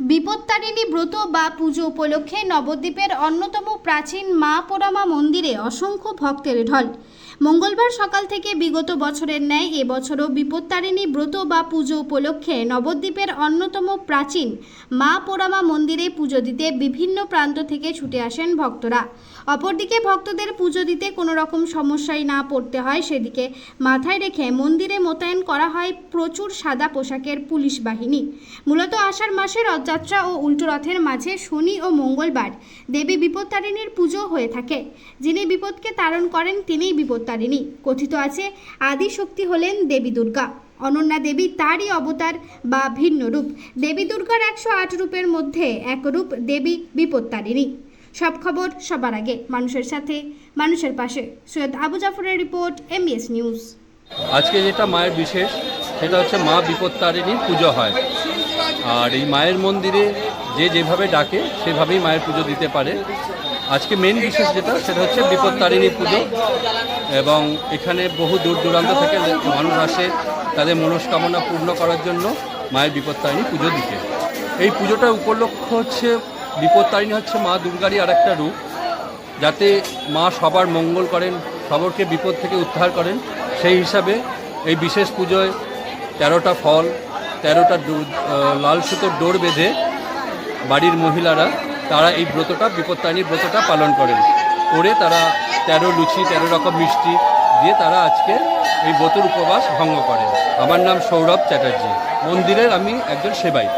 বিপত্তারিণী ব্রত বা পুজো উপলক্ষে নবদ্বীপের অন্যতম প্রাচীন মা পোড়ামা মন্দিরে অসংখ্য ভক্তের ঢল। মঙ্গলবার সকাল থেকে বিগত বছরের ন্যায় এবছরও বিপত্তারিণী ব্রত বা পুজো উপলক্ষে নবদ্বীপের অন্যতম প্রাচীন মা পোড়ামা মন্দিরে পুজো দিতে বিভিন্ন প্রান্ত থেকে ছুটে আসেন ভক্তরা। অপরদিকে ভক্তদের পুজো দিতে কোনো রকম সমস্যায় না পড়তে হয়, সেদিকে মাথায় রেখে মন্দিরে মোতায়েন করা হয় প্রচুর সাদা পোশাকের পুলিশ বাহিনী। মূলত আষাঢ় মাসে রথযাত্রা ও উল্টো রথের মাঝে শনি ও মঙ্গলবার দেবী বিপত্তারিণীর পুজো হয়ে থাকে। যিনি বিপদকে তারণ করেন, তিনিই বিপত্তারিণী কথিত আছে। আদি শক্তি হলেন দেবী দুর্গা। অনন্যা দেবী তারই অবতার বা ভিন্ন রূপ। দেবী দুর্গার একশো আট রূপের মধ্যে এক রূপ দেবী বিপত্তারিণী। সব খবর সবার আগে মানুষের সাথে, মানুষের পাশে। সৈয়দ আবু জাফরের রিপোর্ট এমবিএস নিউজ আজকে যেটা মায়ের বিশেষ, সেটা হচ্ছে মা বিপত্তারিণীর পুজো হয়। আর এই মায়ের মন্দিরে যে যেভাবে ডাকে, সেভাবেই মায়ের পুজো দিতে পারে। আজকে মেন বিশেষ যেটা, সেটা হচ্ছে বিপত্তারিণী পুজো এবং এখানে বহু দূর দূরান্ত থেকে মানুষ আসে তাদের মনস্কামনা পূর্ণ করার জন্য মায়ের বিপত্তারিণী পুজো দিতে। এই পুজোটার উপলক্ষ হচ্ছে বিপত্তারিণী হচ্ছে মা দুর্গারই আর একটা রূপ, যাতে মা সবার মঙ্গল করেন, সবরকে বিপদ থেকে উদ্ধার করেন। সেই হিসাবে এই বিশেষ পুজোয় তেরোটা ফল, তেরোটা লাল সুতোর ডোর বেঁধে বাড়ির মহিলারা, তারা এই ব্রতটা বিপত্তারিণীর ব্রতটা পালন করেন। করে তারা তেরো লুচি, তেরো রকম মিষ্টি দিয়ে তারা আজকে এই ব্রতর উপবাস ভঙ্গ করেন। আমার নাম সৌরভ চ্যাটার্জি। মন্দিরের আমি একজন সেবাই